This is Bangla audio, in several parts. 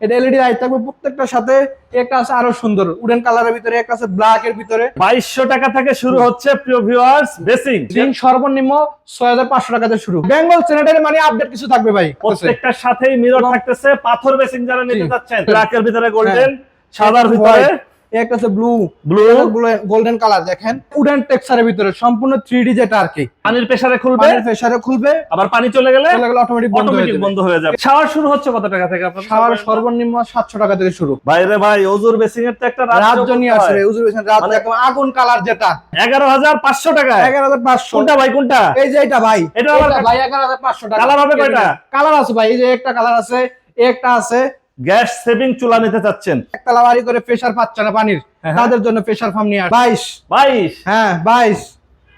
এটা এলইডি লাইট থাকবে প্রত্যেকটার সাথে একটা আছে আরও সুন্দর উডেন কালারের ভিতরে একটা আছে ব্ল্যাক এর ভিতরে। বাইশশো টাকা থেকে শুরু হচ্ছে প্রিয় ভিউয়ার্স বেসিং দিন সর্বনিম্ন ছয় হাজার পাঁচশো টাকা থেকে শুরু। বেঙ্গল স্যানিটারি মানে আপডেট কিছু থাকবে ভাই। প্রত্যেকটার সাথেই মিরর থাকতেছে পাথর বেসিং যারা নিতে যাচ্ছেন ব্ল্যাক ব্ল্যাকের ভিতরে গোল্ডেন হ্যাঁ। সাদার ভিতরে। একটা আছে ব্লু ব্লু গোল্ডেন কালার দেখেন। উডেন টেক্সচারের ভিতরে সম্পূর্ণ থ্রি ডি যেটা আর কি। পানির প্রেসারে খুলবে। পানির প্রেসারে খুলবে। আবার পানি চলে গেলে চলে গেলে অটোমেটিক বন্ধ হয়ে যাবে। বন্ধ হয়ে যাবে। শাওয়ার শুরু হচ্ছে কত টাকা থেকে আপনার? শাওয়ার সর্বনিম্ন সাতশো টাকা থেকে শুরু। বাইরে ভাই ওজুর বেসিং এর তো একটা রাজ্য নিয়ে উজুর বেসন রাত একদম আগুন কালার যেটা। এগারো হাজার পাঁচশো টাকা এগারো হাজার পাঁচশো। কোনটা ভাই কোনটা? এই যে এটা ভাই। এটা ভাই এগারো হাজার পাঁচশো টাকা। কালার হবে কয়টা? কালার আছে ভাই এই যে একটা কালার আছে একটা আছে গ্যাস সেভিং চুলা নিতে চাচ্ছেন। একতলা বাড়ি করে প্রেসার পাচ্ছে না পানির। হ্যাঁ। তাদের জন্য প্রেসার ফার্ম নিয়ে বাইশ। বাইশ? হ্যাঁ বাইশ।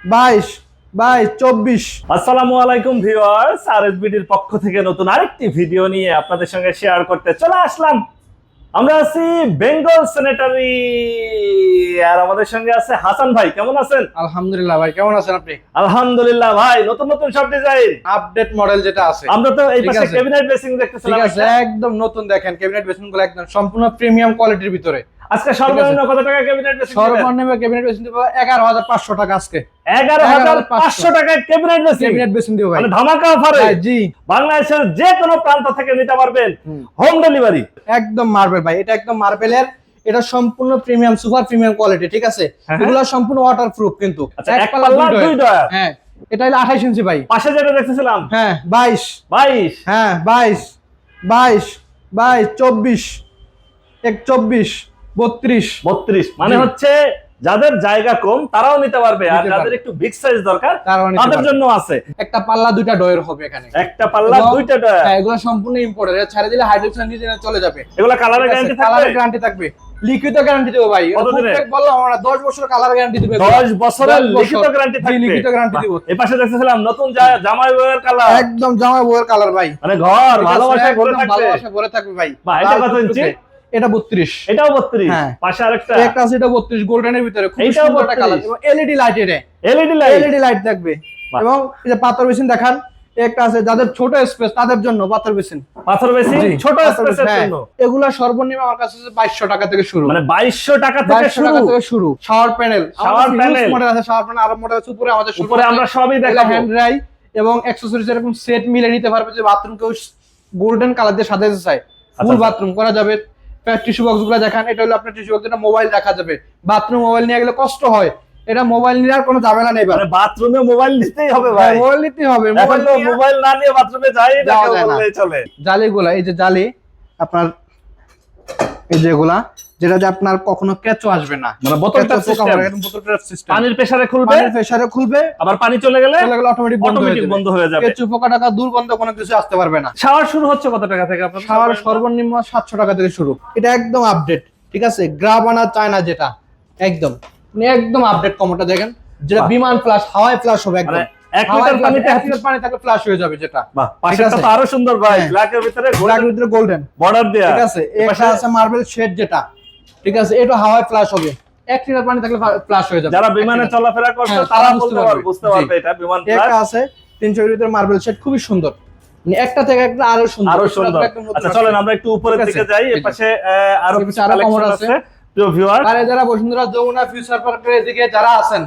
বাইশ বাই চব্বিশ। আসসালামু আলাইকুম ভিউয়ার্স আরএসবিডির পক্ষ থেকে নতুন আরেকটি ভিডিও নিয়ে আপনাদের সঙ্গে শেয়ার করতে চলে আসলাম। আমরা আছি বেঙ্গল সেনেটারি। আর আমাদের সঙ্গে আছে হাসান ভাই কেমন আছেন? আলহামদুলিল্লাহ ভাই কেমন আছেন আপনি? আলহামদুলিল্লাহ ভাই নতুন নতুন সব ডিজাইন আপডেট মডেল যেটা আছে। আমরা তো এই ঠিক পাশে ক্যাবিনেট বেসিং ঠিক দেখতেছিলাম আছে একদম নতুন দেখেন ক্যাবিনেট বেসিংগুলো একদম সম্পূর্ণ প্রিমিয়াম কোয়ালিটির ভিতরে। আজকে সর্বনিম্ন কত টাকা ক্যাবিনেট সর্বনিম্ন ক্যাবিনেট বেসিন দিব এগারো হাজার পাঁচশো টাকা আজকে। এগারো হাজার পাঁচশো টাকায় ক্যাবিনেট বেসিং ক্যাবিনেট বেসিন দিব মানে ধামাকা অফারে জি। বাংলাদেশের যে কোনো প্রান্ত থেকে নিতে পারবেন হোম। ডেলিভারি একদম মার্বেল ভাই এটা একদম মার্বেলের এটা সম্পূর্ণ প্রিমিয়াম সুপার প্রিমিয়াম কোয়ালিটি ঠিক আছে? হ্যাঁ। এগুলো সম্পূর্ণ ওয়াটার প্রুফ কিন্তু। আচ্ছা এক পাল্লা দুই ডয়ার হ্যাঁ এটা হলো আঠাইশ ইঞ্চি ভাই। পাশে যেটা দেখতেছিলাম। হ্যাঁ বাইশ। বাইশ। হ্যাঁ বাইশ। বাইশ বাইশ চব্বিশ। এক চব্বিশ। বত্রিশ। বত্রিশ মানে হচ্ছে যাদের জায়গা কম তারাও নিতে পারবে। আর যাদের একটু বিগ সাইজ দরকার তাদের জন্য আছে। একটা পাল্লা দুইটা ডয়ের হবে এখানে। একটা পাল্লা দুইটা ডয়ার হ্যাঁ এগুলো সম্পূর্ণ ইম্পোর্টেড ছেড়ে দিলে হাইড্রোক্সাইড নিজে চলে যাবে। এগুলা কালারের গ্যারান্টি থাকবে? কালারের গ্যারান্টি থাকবে। লিখিত গ্যারান্টি দেবো ভাই। প্রত্যেক বললাম আমরা 10 বছর কালার গ্যারান্টি দিবে। দশ বছরের 10 বছর। লিখিত গ্যারান্টি থাকবে। লিখিত গ্যারান্টি দিব। এই পাশে দেখতেছিলাম নতুন জামাই বউয়ের কালার একদম জামা বউয়ের কালার ভাই। মানে ঘর ভালোবাসায় ভরে থাকবে। ভালোবাসা ভরে থাকবে ভাই। এটা কত ইঞ্চি? এটা 32 এটাও বত্রিশ। হ্যাঁ। পাশে আরেকটা। একটা আছে এটা 32 গোল্ডেনের ভিতরে। খুব সুন্দর একটা কালার এবং এলইডি লাইট এটা। এলইডি লাইট এলইডি লাইট থাকবে এবং এই যে পাথর বেসিন দেখান একটা আছে যাদের ছোট স্পেস তাদের জন্য পাথর বেসিন। পাথর জি, ছোট স্পেসের হ্যাঁ। জন্য? এগুলা সর্বনিম্ন আমার কাছে বাইশশো টাকা থেকে শুরু। মানে বাইশশো টাকা থেকে শুরু টাকা থেকে শুরু। Shower panel. Shower panel। Model আছে শাওয়ার প্যানেল আরও মডেল আছে উপরে আমাদের উপরে আমরা সবই দেখাবো। হ্যান্ড ড্রাই এবং অ্যাকসেসরিজ এরকম সেট মিলে নিতে পারবে যে বাথরুম কেউ গোল্ডেন কালার দিয়ে সাজাতে চায়। ফুল আচ্ছা। বাথরুম করা যাবে। টিস্যু বক্সগুলো দেখান এটা হলো আপনার টিস্যু বক্স এটা মোবাইল রাখা যাবে। বাথরুম মোবাইল নিয়ে গেলে কষ্ট হয়। এটা মোবাইল নিয়ে আর কোনো ঝামেলা নেই মানে বাথরুমে মোবাইল নিতেই হবে ভাই। মোবাইল নিতে হবে। মোবাইল মোবাইল না নিয়ে বাথরুমে যাই না। চলে। জালি গুলা এই যে জালি আপনার এই যেগুলা যেটা যে আপনার কখনো কেঁচো আসবে না। মানে সিস্টেম একদম বোতল। পানির প্রেসারে খুলবে পানির প্রেসারে খুলবে আবার পানি চলে গেলে চলে গেলে অটোমেটিক বন্ধ হয়ে যাবে। বন্ধ হয়ে যাবে। কেঁচো পোকা টাকা দুর্গন্ধ কোনো কিছু আসতে পারবে না। শাওয়ার শুরু হচ্ছে কত টাকা থেকে আপনার শাওয়ার সর্বনিম্ন সাতশো টাকা থেকে শুরু। এটা একদম আপডেট ঠিক আছে? গ্রাবানা চায়না যেটা একদম। মানে একদম আপডেট কমোটা দেখেন। যেটা বিমান ফ্লাশ হাওয়ায় ফ্লাশ হবে একদম। মানে এক লিটার পানিতে এক লিটার পানি থাকলে ফ্লাশ হয়ে যাবে যেটা। পাশেরটা তো আরও সুন্দর ভাই। হ্যাঁ। ভিতরে গোল্ডেন বর্ডার দেয়া। ঠিক আছে? আছে মার্বেল শেড যেটা। ঠিক আছে এটা হাওয়ায় ফ্লাশ হবে। এক লিটার পানি থাকলে ফ্লাশ হয়ে যাবে। যারা বিমানে চলাফেরা করছে হ্যাঁ, তারা বুঝতে পারবে। বুঝতে পারবে এটা বিমান ফ্লাইট আছে তিনশো ভিতরে মার্বেল শেড খুবই সুন্দর। মানে একটা থেকে একটা আরও সুন্দর। আরও সুন্দর। আচ্ছা চলেন আমরা একটু উপরের দিকে যাই এই যে। এপাশে আরও কিছু আরও কালেকশন কমর আছে। প্রিয় ভিউয়ার আরে যারা বসুন্ধরা যমুনা ফিউচার পার্কের এদিকে যারা আছেন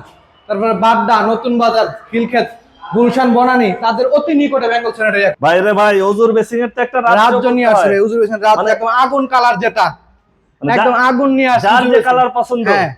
তারপরে বাড্ডা নতুন বাজার খিলক্ষেত গুলশান বনানি তাদের অতি নিকটে বেঙ্গল সেনেটারি বাইরে ভাই ওজুর বেসিং এর তো একটা রাজ্য নিয়ে আসবে হয়। উজুর রাজ্য মানে- একদম আগুন কালার যেটা। একদম আগুন নিয়ে আসে যার যে কালার পছন্দ। হ্যাঁ।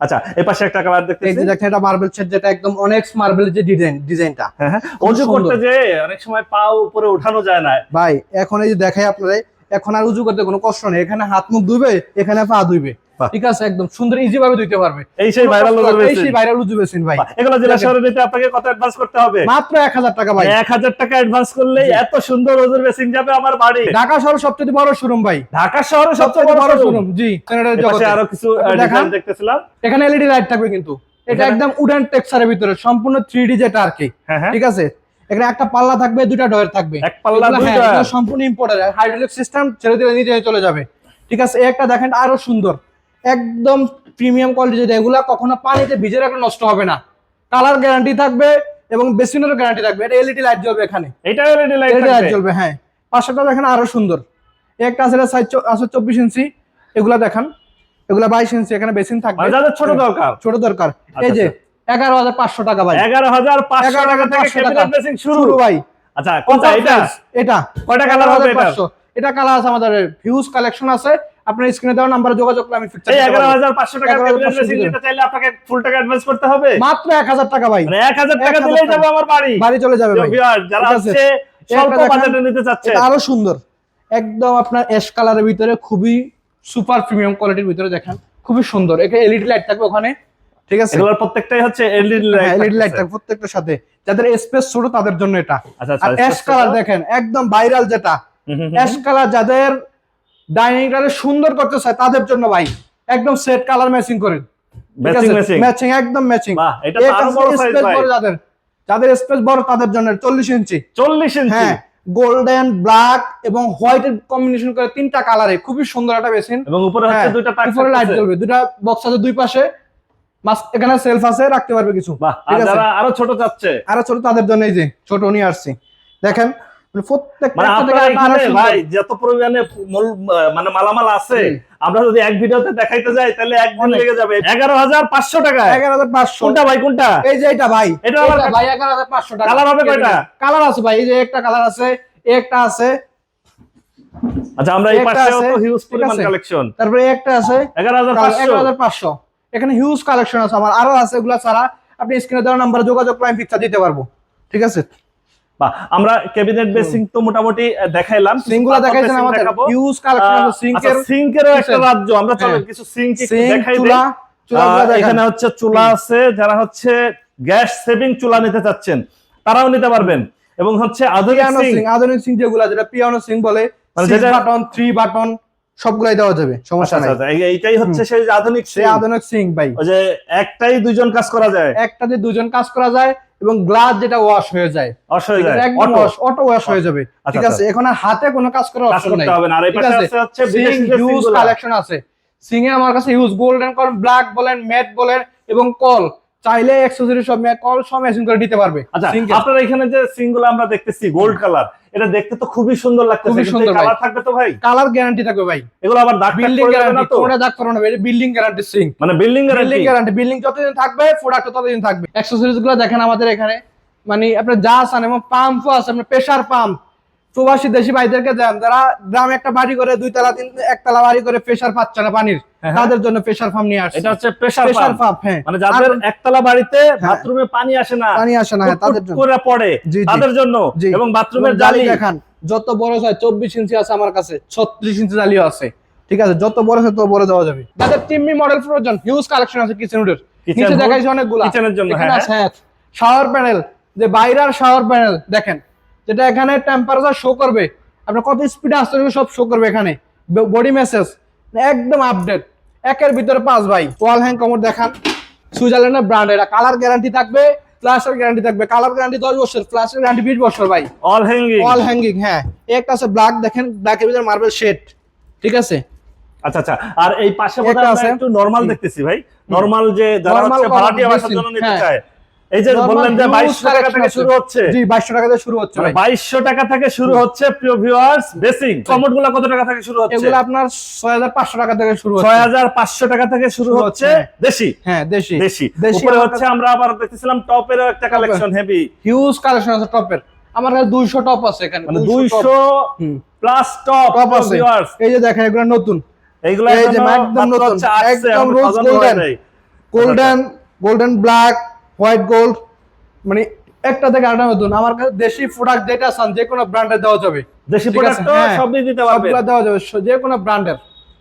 আচ্ছা এই পাশে একটা কালার দেখতেছি। দেখেন এটা মার্বেল সেট যেটা একদম অনেক মার্বেল যে ডিজাইন ডিজাইনটা হ্যাঁ, হ্যাঁ। অজু করতে যে অনেক সময় পা উপরে উঠানো যায় না। ভাই এখন এই যে দেখাই আপনারা এখন আর উজু করতে কোনো কষ্ট নেই। এখানে হাত মুখ ধুইবে এখানে পা ধুইবে। ঠিক আছে একদম সুন্দর ইজি ভাবে ধুইতে পারবে। এই সেই ভাইরাল ওজুর এই সেই ভাইরাল উজু বেসিন ভাই। এগুলো জেলা শহরে নিতে আপনাকে কত অ্যাডভান্স করতে হবে? মাত্র এক হাজার টাকা ভাই। এক হাজার টাকা অ্যাডভান্স করলেই জি। এত সুন্দর ওজুর বেসিং যাবে আমার বাড়ি। ঢাকা শহর সবচেয়ে বড় শোরুম ভাই। ঢাকা শহরে সবচেয়ে বড় শোরুম জি এপাশে জগতে। আরও কিছু ডিজাইন। দেখতেছিলাম। এখানে এলইডি লাইট থাকবে কিন্তু। এটা একদম উডেন টেক্সচারের ভিতরে সম্পূর্ণ থ্রি ডি যেটা আর কি। হ্যাঁ হ্যাঁ। ঠিক আছে? এখানে একটা পাল্লা থাকবে দুটা ডয়ের থাকবে। এক পাল্লা হ্যাঁ, দুইটা। সম্পূর্ণ ইম্পোর্টার হাইড্রোলিক সিস্টেম ছেড়ে দিলে নিজে চলে যাবে। ঠিক আছে এই একটা দেখেন আরও সুন্দর। একদম প্রিমিয়াম কোয়ালিটি যেটা এগুলা কখনো পানিতে ভিজে রাখলে নষ্ট হবে না। কালার গ্যারান্টি থাকবে এবং বেসিনেরও গ্যারান্টি থাকবে। এটা এলইডি লাইট জ্বলবে এখানে। এটা এলইডি লাইট জ্বলবে হ্যাঁ। পাশেটা দেখেন আরও সুন্দর। একটা আছে সাইজ আছে চব্বিশ ইঞ্চি। এগুলা দেখান। এগুলা বাইশ ইঞ্চি। এখানে বেসিন থাকবে। যাদের ছোট দরকার। ছোট দরকার। আচ্ছা, এই যে এগারো হাজার পাঁচশো টাকা ভাই। এগারো হাজার পাঁচশো টাকা থেকে 11,500 টাকা। ক্যাবিনেট শুরু। ভাই। আচ্ছা কোনটা এটা? এটা। কয়টা কালার হবে এটা? এটা কালার আছে আমাদের হিউজ কালেকশন আছে। আপনার স্ক্রিনে দেওয়া নাম্বারে যোগাযোগ করে আমি ফিক্সার এই এগারো হাজার পাঁচশো টাকা 11,500 ক্যাবিনেট ড্রেসিং চাইলে আপনাকে ফুল টাকা অ্যাডভান্স করতে হবে। মাত্র এক হাজার টাকা ভাই। মানে এক হাজার টাকা দিলেই টাকা। যাবে আমার বাড়ি। বাড়ি চলে যাবে ভাই। যারা আছে। স্বল্প বাজেটে নিতে চাচ্ছে। আরও সুন্দর। একদম আপনার অ্যাশ কালারের ভিতরে খুবই সুপার প্রিমিয়াম কোয়ালিটির ভিতরে দেখেন। খুবই সুন্দর। এখানে এলইডি লাইট থাকবে ওখানে। ঠিক আছে? এগুলোর প্রত্যেকটাই হচ্ছে এলইডি লাইট এলইডি লাইট থাকবে প্রত্যেকটার সাথে। যাদের স্পেস ছোট তাদের জন্য এটা। আচ্ছা আর অ্যাশ কালার দেখেন একদম ভাইরাল যেটা। অ্যাশ কালার যাদের ডাইনিং টেবিল সুন্দর করতে চায় তাদের জন্য ভাই। একদম সেট কালার ম্যাচিং করেন ম্যাচিং একদম ম্যাচিং যাদের। যাদের স্পেস বড় তাদের জন্য চল্লিশ ইঞ্চি। 40 ইঞ্চি? হ্যাঁ গোল্ডেন ব্ল্যাক এবং হোয়াইটের কম্বিনেশন করে তিনটা কালারে খুবই সুন্দর একটা বেসিন এবং উপরে হচ্ছে হ্যাঁ, দুইটা উপরে লাইট জ্বলবে। দুটা বক্স আছে দুই পাশে। মাস এখানে সেলফ আছে রাখতে পারবে কিছু। আরও ছোট চাচ্ছে। আর ছোট তাদের জন্য এই যে ছোট নিয়ে আসছি। দেখেন প্রত্যেক আপনারা এখানে ভাই যত পরিমাণে মানে মালামাল আছে আমরা যদি এক ভিডিওতে দেখাইতে যাই তাহলে একদিন লেগে যাবে। এগারো হাজার পাঁচশো টাকা এগারো হাজার পাঁচশো। কোনটা ভাই কোনটা? এই যে এটা ভাই। এটা ভাই এগারো হাজার পাঁচশো টাকা। কালার হবে কয়টা? কালার আছে ভাই এই যে একটা কালার আছে একটা আছে। আচ্ছা আমরা এই একটা তো হিউজ পরিমাণ আছে। কালেকশন তারপরে একটা আছে এগারো হাজার পাঁচশো। এগারো হাজার পাঁচশো। এখানে হিউজ কালেকশন আছে আমার আরও আছে এগুলা ছাড়া আপনি স্ক্রিনে দেওয়া নাম্বারে যোগাযোগ পিকচার দিতে পারব। ঠিক আছে? আমরা ক্যাবিনেট বেসিং তো মোটামুটি দেখাইলাম। সিঙ্গুলা দেখাইছেন আমাদের। হিউজ কালেকশন আছে আচ্ছা, সিঙ্কের সিঙ্কেরও একটা রাজ্য। আমরা হ্যাঁ। কিছু সিঙ্ক দেখাই দিই। এখানে হচ্ছে চুলা আছে যারা হচ্ছে গ্যাস সেভিং চুলা নিতে চাচ্ছেন তারাও নিতে পারবেন। এবং হচ্ছে আধুনিক সিং আধুনিক সিং যেগুলা যেটা পিয়ানো সিং বলে বাটন থ্রি বাটন সবগুলাই দেওয়া যাবে সমস্যা নাই। আচ্ছা, এইটাই হচ্ছে সেই আধুনিক সে সিঙ্ক আধুনিক সিং ভাই। ওই যে একটাই দুইজন কাজ করা যায়। একটাতে দুজন কাজ করা যায় এবং গ্লাস যেটা ওয়াশ হয়ে যায়। হয়ে একদম অটো ওয়াশ অটো ওয়াশ হয়ে যাবে। আচ্ছা, ঠিক আছে এখন আর হাতে কোনো কাজ করার অপশন নাই। আর এই ঠিক পাশে আছে। হচ্ছে হিউজ কালেকশন আছে। সিং এ আমার কাছে ইউজ গোল্ডেন কল ব্ল্যাক বলেন ম্যাট বলেন এবং কল চাইলে অ্যাকসেসরি সব কল সব করে দিতে পারবে। আচ্ছা আপনারা এখানে যে সিঙ্গুলো আমরা দেখতেছি গোল্ড কালার এটা দেখতে তো খুবই সুন্দর লাগতেছে খুবই সুন্দর কালার থাকবে তো ভাই? কালার গ্যারান্টি থাকবে ভাই। এগুলো আবার দাগ বিল্ডিং গ্যারান্টি দাগ না বিল্ডিং গ্যারান্টি সিং মানে building building guarantee guarantee building যতদিন থাকবে প্রোডাক্ট ততদিন থাকবে। অ্যাকসেসরিজগুলো দেখেন আমাদের এখানে মানে আপনার যা আছেন এবং পাম্পও আছে আপনার প্রেসার পাম্প প্রবাসী দেশি ভাইদেরকে দেন যারা গ্রামে একটা বাড়ি করে দুই তলা তিন একতলা বাড়ি করে প্রেসার পাচ্ছে না পানির হ্যাঁ। তাদের জন্য প্রেসার পাম্প নিয়ে আসছে। এটা হচ্ছে প্রেসার প্রেসার পাম্প হ্যাঁ। মানে যাদের একতলা বাড়িতে বাথরুমে পানি আসে না পানি আসে না হ্যাঁ, তাদের জন্য। করে পড়ে। তাদের জন্য। এবং বাথরুমের জালি দেখান যত বড় হয় চব্বিশ ইঞ্চি আছে আমার কাছে ছত্রিশ ইঞ্চি জালিও আছে। ঠিক আছে যত বড় হয় তত বড় দেওয়া যাবে। যাদের টিম্মি মডেল প্রয়োজন হিউজ কালেকশন আছে কিচেন উডের hood, দেখাইছে অনেকগুলা। কিচেনের জন্য, হ্যাঁ, হ্যাঁ। শাওয়ার প্যানেল যে বাইরের শাওয়ার প্যানেল দেখেন যেটা এখানে টেম্পারেচার শো করবে। আপনার কত স্পিডে আসতে সব শো করবে এখানে। বডি মেসেজ একদম আপডেট একের ভিতরে পাঁচ ভাই। ওয়াল হ্যাং কমর দেখান। সুইজারল্যান্ডের ব্র্যান্ড এটা কালার গ্যারান্টি থাকবে ফ্ল্যাশের গ্যারান্টি থাকবে। কালার গ্যারান্টি দশ বছর ফ্ল্যাশের গ্যারান্টি বিশ বছর ভাই। অল হ্যাঙ্গিং অল হ্যাঙ্গিং হ্যাঁ। একটা আছে ব্ল্যাক দেখেন ব্ল্যাকের ভিতরে মার্বেল শেড ঠিক আছে? আচ্ছা আচ্ছা। আর এই পাশে একটা আছে। একটু নরমাল দেখতেছি ভাই। নরমাল যে যারা হচ্ছে ভাড়াটিয়া বাসার জন্য নিতে হ্যাঁ। চায় এই যে বললেন যে টাকা থেকে শুরু হচ্ছে। জি বাইশশো টাকা দিয়ে শুরু হচ্ছে টাকা থেকে শুরু হচ্ছে প্রিয় ভিউয়ার্স বেসিং কত টাকা থেকে শুরু হচ্ছে? এগুলো আপনার ছয় হাজার পাঁচশো টাকা থেকে শুরু হচ্ছে। টাকা থেকে শুরু হচ্ছে। দেশি? হ্যাঁ দেশি। দেশি। উপরে হচ্ছে আমরা আবার দেখতেছিলাম টপেরও একটা কালেকশন হেভি হিউজ কালেকশন আছে টপের। আমার কাছে দুইশো টপ আছে এখানে মানে 200 দুইশো হুম। প্লাস টপ টপ আছে। এই যে দেখেন এগুলো নতুন। এইগুলো এই যে একদম নতুন, একদম golden। নাই। Golden golden black white gold মানে একটা থেকে আরেকটা নতুন। আমার কাছে দেশি প্রোডাক্ট যেটা আছেন যে কোনো ব্র্যান্ডের দেওয়া যাবে। দেশি প্রোডাক্ট হ্যাঁ। সবই দিতে পারবে। সবগুলা দেওয়া যাবে যে কোনো ব্র্যান্ডের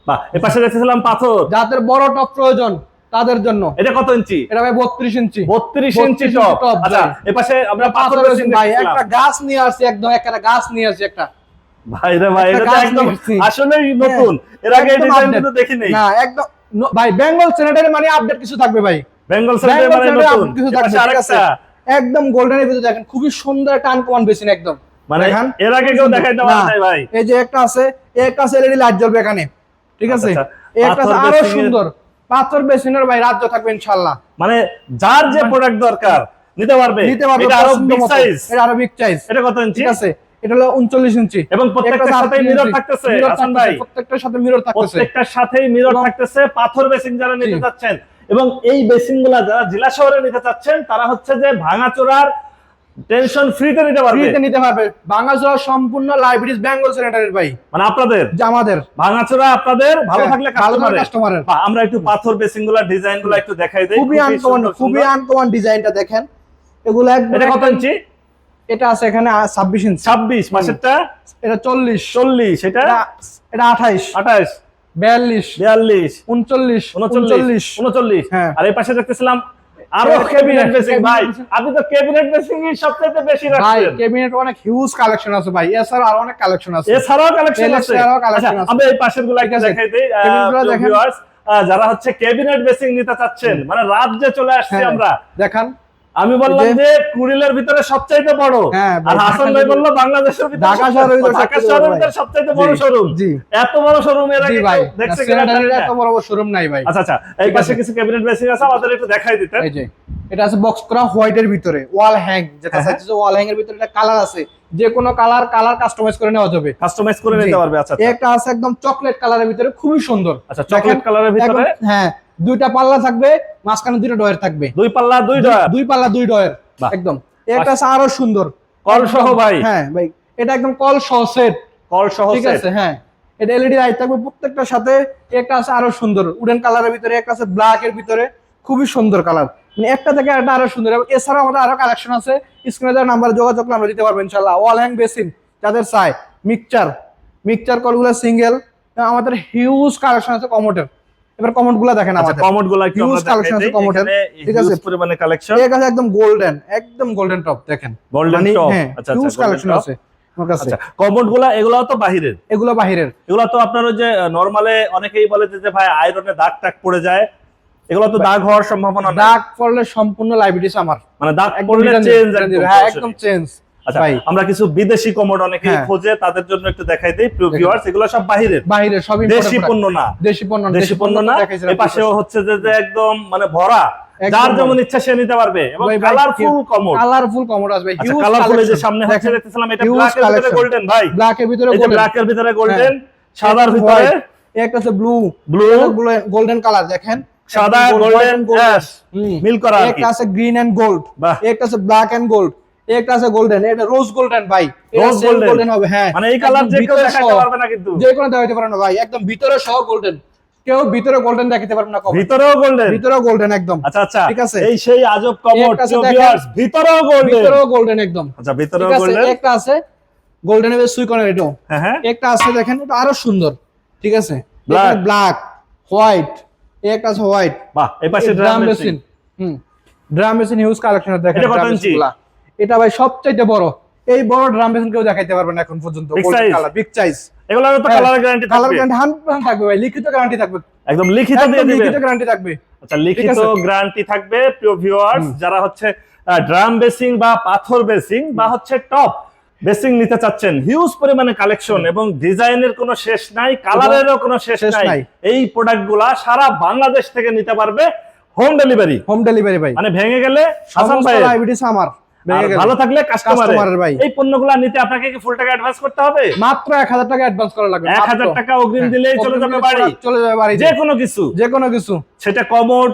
বাহ এ পাশে দেখতেছিলাম পাথর। যাদের বড় টপ প্রয়োজন তাদের জন্য। এটা কত ইঞ্চি? এটা ভাই বত্রিশ ইঞ্চি। বত্রিশ 32 ইঞ্চি টপ আচ্ছা ভাই। এ পাশে আমরা পাথর ভাই একটা গাছ নিয়ে আসছি একদম একটা গাছ নিয়ে আসছি একটা। ভাই রে ভাই এটা একদম। আসলেই নতুন। এর আগে ডিজাইন। কিন্তু দেখিনি। না একদম ভাই বেঙ্গল স্যানিটারি মানে আপডেট কিছু থাকবে ভাই। বেঙ্গল বেঙ্গল মানে আরেকটা। একদম গোল্ডেনের ভিতরে দেখেন খুবই সুন্দর একটা আনকমন বেসিন একদম। মানে এর আগে কেউ দেখাইতে পারে নাই ভাই। এই যে একটা আছে একটা আছে এলইডি লাইট জ্বলবে এখানে ঠিক আছে? আচ্ছা, একটা আছে আরও সুন্দর। পাথর বেসিনের ভাই রাজ্য থাকবে ইনশাআল্লাহ। মানে যার যে প্রোডাক্ট দরকার নিতে পারবে। নিতে পারবে এটা আরও বিগ সাইজ এটা আরও বিগ সাইজ এটা কত ইঞ্চি ঠিক আছে? এটা হলো উনচল্লিশ ইঞ্চি। এবং প্রত্যেকটার একটা সাথে মিরর থাকতেছে। হাসান ভাই। প্রত্যেকটার সাথে মিরর থাকতেছে। প্রত্যেকটার সাথেই মিরর থাকতেছে পাথর বেসিং যারা নিতে জি। এবং এই বেসিংগুলা যারা জেলা শহরে নিতে চাচ্ছেন তারা হচ্ছে যে ভাঙাচোরার টেনশন ফ্রিতে নিতে পারবে। ফ্রিতে নিতে পারবে। বাংলাদেশ সম্পূর্ণ লাইব্রেরিজ বেঙ্গল সেনেটারের ভাই। মানে আপনাদের? যে আমাদের। ভাঙাচোরা আপনাদের ভালো হ্যাঁ, থাকলে কাস্টমারের আমরা একটু পাথর বেসিংগুলা ডিজাইনগুলা একটু দেখাই দেই। খুবই আনকমন খুবই আনকমন ডিজাইনটা দেখেন। এগুলো একদম এটা কত ইঞ্চি? এটা আছে এখানে ছাব্বিশ ইঞ্চি। ছাব্বিশ পাশেরটা এটা চল্লিশ। চল্লিশ এটা? এটা এটা আঠাইশ। আঠাশ বিয়াল্লিশ বিয়াল্লিশ উনচল্লিশ উনচল্লিশ উনচল্লিশ। হ্যাঁ। আর এই পাশে দেখতেছিলাম আরও ক্যাবিনেট বেসিং ভাই। আপনি তো ক্যাবিনেট বেসিং সবচেয়ে বেশি ভাই ক্যাবিনেট অনেক হিউজ কালেকশন আছে ভাই। এছাড়া আরও অনেক কালেকশন আছে। এছাড়াও কালেকশন আছে। এছাড়াও collection আচ্ছা, আছে। আমরা এই পাশেরগুলো আছে। দেখাই দেই। যারা হচ্ছে ক্যাবিনেট বেসিং নিতে চাচ্ছেন মানে রাত যে চলে আসছে হ্যাঁ, আমরা দেখান। আমি বললাম যে- কুড়িলের ভিতরে সবচাইতে বড়। হ্যাঁ, আর হাসান ভাই বলল বাংলাদেশের ভিতরে ঢাকা শহরের ভিতরে ঢাকা সবচাইতে শহরের বড় ভিতরে সবচাইতে বড় শোরুম। এত বড় শোরুম এর আগে ভাই দেখছে। এত বড় শোরুম নাই ভাই। আচ্ছা আচ্ছা এই পাশে কিছু ক্যাবিনেট বেসিং আছে আমাদের একটু দেখাই দিতে। এই যে এটা আছে বক্স করা হোয়াইটের ভিতরে ওয়াল হ্যাং যেটা হ্যাঁ, চাইছে ওয়াল হ্যাং এর ভিতরে একটা কালার আছে যে কোনো কালার কালার কাস্টমাইজ করে নেওয়া যাবে। কাস্টমাইজ করে নিতে পারবে আচ্ছা আচ্ছা। একটা আছে একদম চকলেট কালারের ভিতরে খুবই সুন্দর। আচ্ছা চকলেট কালারের ভিতরে? হ্যাঁ দুইটা পাল্লা থাকবে মাঝখানে দুইটা ডয়ের থাকবে। দুই পাল্লা দুই ডয়ার দুই পাল্লা দুই ডয়ের একদম। এটা আরও সুন্দর। কল সহ ভাই। হ্যাঁ ভাই। এটা একদম কল সহ সেট কল সহ ঠিক আছে হ্যাঁ। এটা এলইডি লাইট থাকবে প্রত্যেকটার সাথে। একটা আছে আরও সুন্দর উডেন কালারের ভিতরে একটা আছে ব্ল্যাক এর ভিতরে। খুবই সুন্দর কালার মানে একটা থেকে একটা আরও সুন্দর। এবং এছাড়াও আমাদের আরও কালেকশন আছে। স্ক্রিনে দেওয়ার নাম্বারে যোগাযোগ করলে আমরা দিতে পারব ইনশাল্লাহ ওয়াল হ্যাং বেসিন যাদের চাই। মিক্সচার মিক্সচার কলগুলো সিঙ্গেল আমাদের হিউজ কালেকশন আছে কমোটের এবার কমোটগুলা দেখেন আচ্ছা আমাদের। কমোডগুলো Huge আমরা দেখাই আছে। কমোডের। ঠিক আছে। পরিমাণে কালেকশন এর কাছে একদম গোল্ডেন একদম গোল্ডেন টপ দেখেন। গোল্ডেন মানে টপ হ্যাঁ আচ্ছা হিউজ আচ্ছা কালেকশন আছে আমার আচ্ছা কমোডগুলা এগুলাও তো বাহিরের? এগুলো বাহিরের। এগুলা তো আপনার ওই যে নরমালে অনেকেই বলে যে ভাই আয়রনে দাগ পড়ে যায়। এগুলো তো দাগ হওয়ার সম্ভাবনা দাগ পড়লে সম্পূর্ণ আমার। মানে দাগ পড়লে চেঞ্জ। হ্যাঁ একদম চেঞ্জ আচ্ছা আমরা কিছু বিদেশি কমোড অনেকেই হ্যাঁ। খোঁজে তাদের জন্য একটু দেখাই দেই প্রিয় ভিউয়ার্স এগুলো সব বাহিরের। বাইরে সবই দেশি পণ্য না। দেশি পণ্য দেশি পণ্য না। এই পাশেও হচ্ছে যে একদম মানে ভরা। যার যেমন ইচ্ছা সে নিতে পারবে। এবং কালারফুল কমোড কালারফুল কমোড আসবে। আচ্ছা কালারফুল যে সামনে হচ্ছে দেখতেছিলাম এটা ব্ল্যাক এর ভিতরে। গোল্ডেন ভাই। ব্ল্যাক এর ভিতরে golden, ব্ল্যাক এর ভিতরে গোল্ডেন হ্যাঁ। সাদার ভিতরে। একটা আছে ব্লু ব্লু গোল্ডেন কালার দেখেন। সাদা গোল্ডেন। মিল করা একটা আছে গ্রিন এন্ড গোল্ড একটা আছে ব্ল্যাক এন্ড গোল্ড একটা আছে গোল্ডেন এটা রোজ গোল্ডেন ভাই। golden। গোল্ডেন হবে হ্যাঁ। মানে এই কালার যে কেউ দেখাতে পারবে না কিন্তু। যে কোনো দেখাতে পারে না ভাই একদম ভিতরে সহ গোল্ডেন কেউ ভিতরে গোল্ডেন দেখাতে পারবে না। ভিতরেও গোল্ডেন ভিতরেও গোল্ডেন একদম। আচ্ছা আচ্ছা। ঠিক আছে। এই সেই আজব কমোড একটা আছে দেখেন। ভিউয়ার্স ভিতরেও গোল্ডেন ভিতরেও গোল্ডেন একদম। আচ্ছা ভিতরেও গোল্ডেন একটা আছে গোল্ডেন এর সুইকনের এটাও। হ্যাঁ হ্যাঁ। একটা আছে দেখেন এটা আরও সুন্দর। ঠিক আছে. ব্ল্যাক হোয়াইট একটা আছে হোয়াইট বাহ এই পাশে ড্রাম ড্রাম মেশিন হুম। ড্রাম মেশিন হিউজ কালেকশন দেখেন এটা কত ইঞ্চি? এটা ভাই সবচাইতে বড়। এই বড় ড্রাম মেশিন কেউ দেখাইতে পারবে না এখন পর্যন্ত। বিগ সাইজ এগুলোর তো কালার গ্যারান্টি কালার গ্যারান্টি থাকবে। ভাই লিখিত গ্যারান্টি থাকবে। একদম লিখিত দিয়ে লিখিত গ্যারান্টি থাকবে। আচ্ছা লিখিত গ্যারান্টি থাকবে প্রিয় ভিউয়ার্স যারা হচ্ছে ড্রাম বেসিং বা পাথর বেসিং বা হচ্ছে টপ বেসিং নিতে চাচ্ছেন হিউজ পরিমাণে কালেকশন এবং ডিজাইনের কোনো শেষ নাই কালারেরও কোনো শেষ নাই। এই প্রোডাক্টগুলা সারা বাংলাদেশ থেকে নিতে পারবে হোম ডেলিভারি হোম ডেলিভারি ভাই। মানে ভেঙে গেলে হাসান ভাই আমার। ভালো থাকলে কাস্টমারের ভাই। এই পণ্যগুলা নিতে আপনাকে কি ফুল টাকা অ্যাডভান্স করতে হবে? মাত্র এক হাজার টাকা অ্যাডভান্স করা লাগবে এক হাজার মাত্র। টাকা অগ্রিম হ্যাঁ, দিলেই চলে যাবে বাড়ি। চলে যাবে বাড়ি যে কোনো কিছু। যে কোনো কিছু। সেটা কমোড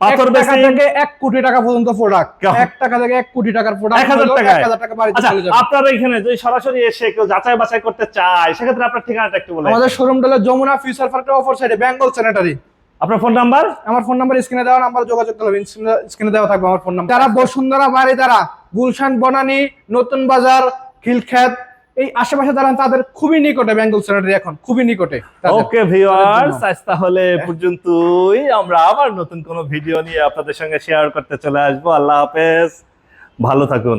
পাথর টাকা বেসিং থেকে এক কোটি টাকা পর্যন্ত প্রোডাক্ট কেমন? এক টাকা থেকে এক কোটি টাকার প্রোডাক্ট এক হাজার টাকায়? এক হাজার টাকা বাড়িতে আচ্ছা চলে যাবে। আপনার এখানে যদি সরাসরি এসে কেউ যাচাই বাছাই করতে চায় সেক্ষেত্রে আপনার ঠিকানাটা একটু বলে আমাদের শোরুম হলো যমুনা ফিউচার পার্কের অফার সাইডে বেঙ্গল স্যানিটারি আপনার ফোন নাম্বার আমার ফোন নাম্বার স্ক্রিনে দেওয়া নাম্বার যোগাযোগ করবে স্ক্রিনে দেওয়া থাকবে আমার ফোন নাম্বার যারা বসুন্ধরা বাড়ি দ্বারা গুলশান বনানী নতুন বাজার খিলখ্যাত এই আশেপাশে দাঁড়ান তাদের খুবই নিকটে বেঙ্গল স্যানিটারি এখন খুবই নিকটে ওকে ভিউয়ার্স। আজ তাহলে পর্যন্তই। আমরা আবার নতুন কোনো ভিডিও নিয়ে আপনাদের সঙ্গে শেয়ার করতে চলে আসব। আল্লাহ হাফেজ। ভালো থাকুন।